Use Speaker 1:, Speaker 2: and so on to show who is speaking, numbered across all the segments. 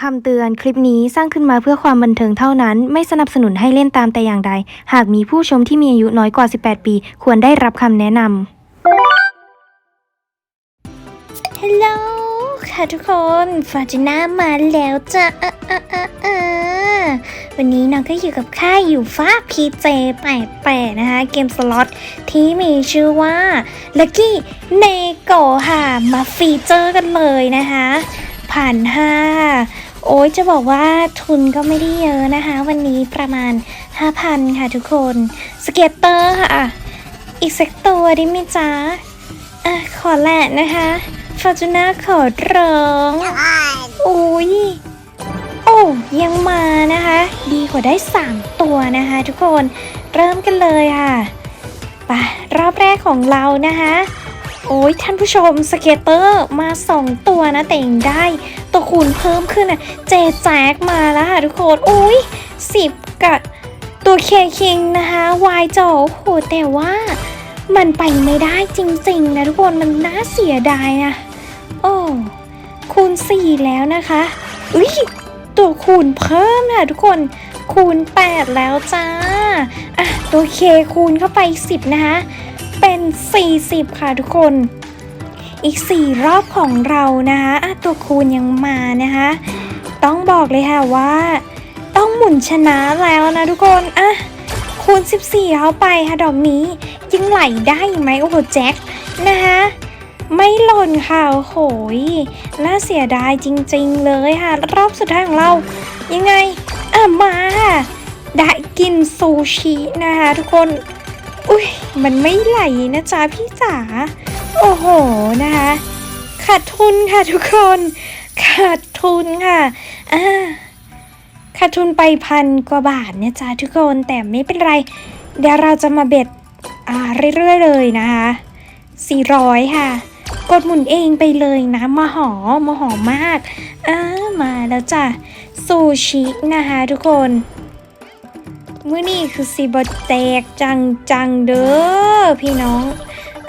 Speaker 1: คำเตือนคลิปนี้สร้างขึ้นมาเพื่อความบันเทิงเท่านั้น ไม่สนับสนุนให้เล่นตามแต่อย่างใด หากมีผู้ชมที่มีอายุน้อยกว่า 18 ปี ควรได้รับคำแนะนำ
Speaker 2: ฮัลโหลค่ะทุกคนฟาจิน่ามาแล้วจ้ะอะอะอะอะวันนี้น้องก็อยู่กับค่ายอยู่ฟ้าพีเจแปดแปดนะคะ เกมสล็อตที่มีชื่อว่า Lucky n e g o ค่ะ มาฟีเจอร์กันเลยนะคะผ่านห้า โอ้ยจะบอกว่าทุนก็ไม่ได้เยอะนะคะ วันนี้ประมาณ 5,000 ค่ะทุกคน สเก็ตเตอร์ค่ะ อีกสักตัวด้ไหมจ๊ะอะขอแหละนะคะฟอร์จูน่าขอร้องอุ้ยโอ้ยังมานะคะ ดีกว่าได้ 3 ตัวนะคะ ทุกคนเริ่มกันเลยค่ะไปรอบแรกของเรานะคะ โอ้ยท่านผู้ชมสเก็ตเตอร์มา 2 ตัวนะแต่ยังได้ ตัวคูณเพิ่มขึ้นอะเจแจ็คมาแล้วค่ะทุกคนโอ้ย10 กับตัวเคคิงนะคะวายจอโอ้โหแต่ว่ามันไปไม่ได้จริงๆนะทุกคนมันน่าเสียดายนะโอ้คูณ 4 แล้วนะคะอุ้ยตัวคูณเพิ่มค่ะทุกคนคูณ 8 แล้วจ้าอะตัวเคคูณเข้าไป 10 นะคะ เป็น 40 ค่ะทุกคน อีก 4 รอบของเรานะคะตัวคูณยังมานะคะ ต้องบอกเลยค่ะว่า ต้องหมุนชนะแล้วนะทุกคนอะคูณ 14 เข้าไปค่ะดอกนี้ยังไหลได้ไหมโอ้โหแจ็คนะคะไม่หล่นค่ะโอ้โหยน่าเสียดายจริง ๆ เลยค่ะ รอบสุดท้ายของเรา ยังไง อะมาค่ะได้กินซูชินะคะทุกคน อุ้ยมันไม่ไหลนะจ๊ะพี่จ๋า โอ้โหนะคะ ขาดทุนค่ะทุกคน ขาดทุนค่ะ อ่า ขาดทุนไปพันกว่าบาทเนี่ยจ้าทุกคน แต่ไม่เป็นไร เดี๋ยวเราจะมาเบ็ด อ่า เรื่อยๆเลยนะคะ400 ค่ะ กดหมุนเองไปเลยนะมาหอมาหอมาก อ่า มาแล้วจ้ะซูชินะคะทุกคน มื้อนี้คือสีบแตกจังจังๆเด้อพี่น้อง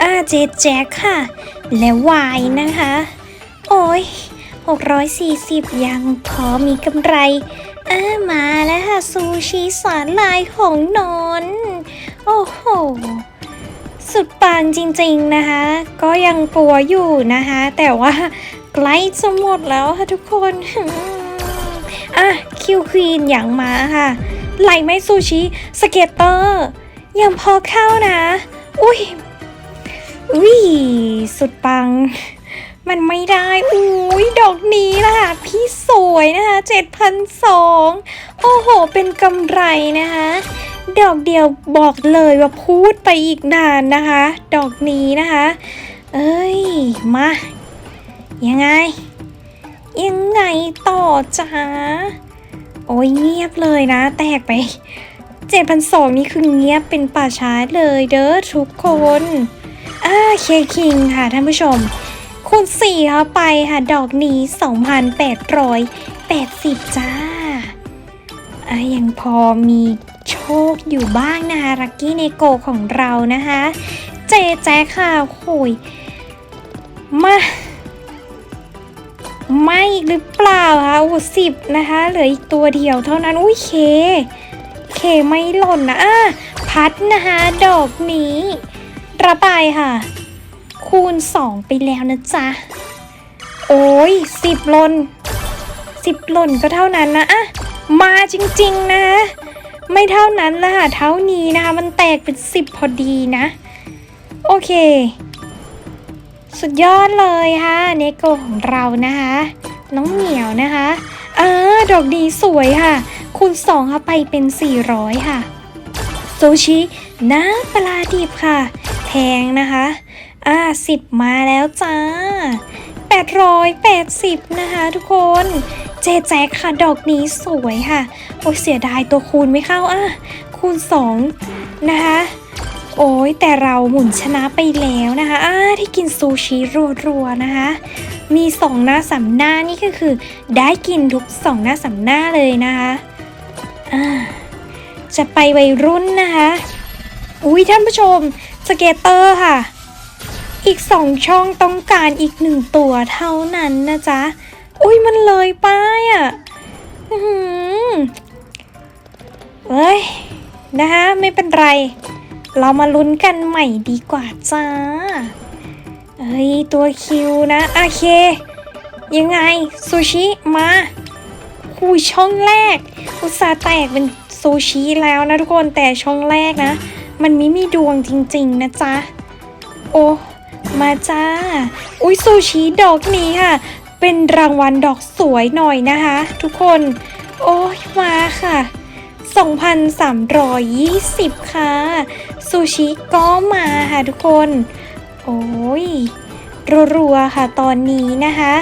Speaker 2: อาเจแจ็คค่ะ และวายนะคะ โอ้ย 640 ยังพอมีกำไรอามาแล้วค่ะ ซูชิสารลายของนอน โอ้โห สุดปังจริงๆนะคะ ก็ยังกลัวอยู่นะคะ แต่ว่าใกล้จะหมดแล้วค่ะทุกคน อะ คิวควีนอย่างมาค่ะ ไหลไหมซูชิ สเก็ตเตอร์ยังพอเข้านะ อุ้ย อุ้ย สุดปัง มันไม่ได้ อุ้ย ดอกนี้ล่ะ พี่สวยนะคะ7,002โอ้โห เป็นกำไรนะคะดอกเดียวบอกเลยว่าพูดไปอีกนานนะคะ ดอกนี้นะคะ เอ้ย มา ยังไง ยังไงต่อจ้า โอ้ยเงียบเลยนะ แตกไป7,002นี่คือเงียบเป็นป่าช้าเลยเด้อทุกคนอ่าเคคิงค่ะท่านผู้ชม คูณ4เข้าไปค่ะดอกนี้2,880จ้าอะยังพอมีโชคอยู่บ้างนะคะลักกี้เนโกของเรานะคะ เจแจ๊คค่ะโอ้ยมา ไม่อีกหรือเปล่าคะโอ้สิบนะคะ เหลืออีกตัวเดียวเท่านั้น อุ้ยเค เคไม่หล่นนะอะพัดนะคะ ดอกนี้ ระบายค่ะ คูณ 2 ไปแล้วนะจ๊ะ โอ้ยสิบหล่นสิบหล่นก็เท่านั้นนะอะมาจริงๆนะไม่เท่านั้นละค่ะ เท่านี้นะคะ มันแตกเป็นสิบพอดีนะ โอเค สุดยอดเลยค่ะเนโกของเรานะคะ น้องเหมียวนะคะเออดอกดีสวยค่ะ คูณ2เข้าไปเป็น 400 ค่ะซูชิน้ำปลาดิบค่ะ แพงนะคะ อ่าสิบมาแล้วจ้า 880 นะคะทุกคน เจแจ็คค่ะ ดอกนี้สวยค่ะ โอ้เสียดายตัวคูณไม่เข้าอะคูณ 2 นะคะ โอ้ยแต่เราหมุนชนะไปแล้วนะคะอ่าที่กินซูชิรัวๆนะคะ มีสองหน้าสามหน้านี่ก็คือ ได้กินทุกสองหน้าสามหน้าเลยนะคะอ่าจะไปวัยรุ่นนะคะอุ้ยท่านผู้ชมสเกตเตอร์ค่ะ อีกสองช่องต้องการอีกหนึ่งตัวเท่านั้นนะจ๊ะ อุ้ยมันเลยไปอะอื้อหือเอ้ยนะคะไม่เป็นไร เรามาลุ้นกันใหม่ดีกว่าจ้าเอ้ย ตัวคิวนะ โอเค ยังไง ซูชิ มาคุยช่องแรก อุตสาห์แตกเป็นซูชิแล้วนะทุกคนแต่ช่องแรกนะ มันไม่มีดวงจริงๆนะจ๊ะ โอ้ มาจ้า อุ้ยซูชิดอกนี้ค่ะ เป็นรางวัลดอกสวยหน่อยนะคะ ทุกคน โอ้ยมาค่ะ 2,320 ค่ะ ซูชิก็มาค่ะทุกคน โอ้ย รัวๆค่ะตอนนี้นะคะ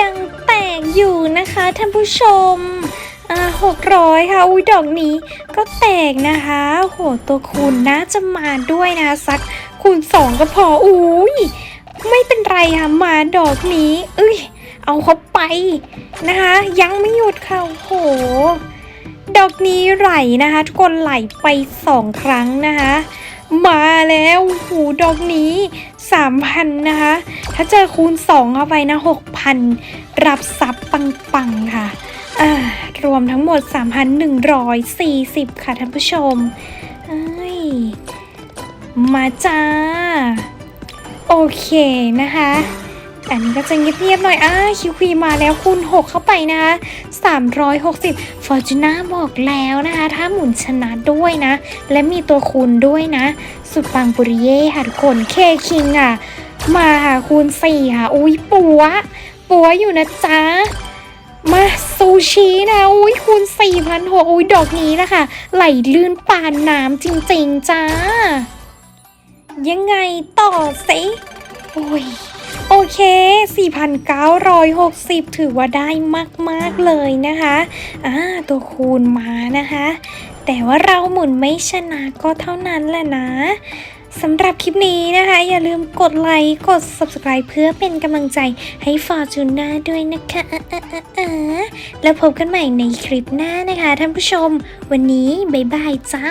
Speaker 2: ยังแตกอยู่นะคะท่านผู้ชมอ่าหกร้อยค่ะ อุ้ยดอกนี้ก็แตกนะคะโอ้โหตัวคูณน่าจะมาด้วยนะสักคูณสองก็พอ อุ้ยไม่เป็นไรค่ะมาดอกนี้เอ้ย เอาเขาไปนะคะ ยังไม่หยุดค่ะโอ้โห ดอกนี้ไหลนะคะ ทุกคนไหลไปสองครั้งนะคะ มาแล้วโอ้โหดอกนี้สามพันนะคะ ถ้าเจอคูณสองเข้าไปนะหกพันรับซับปังๆค่ะรวมทั้งหมด 3,140 ค่ะท่านผู้ชม มาจ้า โอเคนะคะ อันนี้ก็จะเงียบๆหน่อยอ่าคิวคีมาแล้วคูณ6 เข้าไปนะคะ360ฟอร์จูน่าบอกแล้วนะคะ ถ้าหมุนชนะด้วยนะ และมีตัวคูณด้วยนะ สุดปังปุริเย่ค่ะทุกคนเคคิงอะ มาค่ะคูณ4ค่ะ อุ้ยปัว ปัวอยู่นะจ๊ะมาซูชินะอุ้ยคูณ4,000หัวอุ้ยดอกนี้นะคะ ไหลลื่นปานน้ำจริง ๆ จ้า ยังไงต่อสิโอ้ย โอเค 4,960 ถือว่าได้มาก ๆ เลยนะคะอ่าตัวคูณมานะคะ แต่ว่าเราหมุนไม่ชนะก็เท่านั้นแหละนะสำหรับคลิปนี้นะคะ อย่าลืมกดไลค์ กด subscribe เพื่อเป็นกำลังใจให้ Fortuna ด้วยนะคะอะอะอะอะแล้วพบกันใหม่ในคลิปหน้านะคะท่านผู้ชม วันนี้ บ๊ายบายจ้า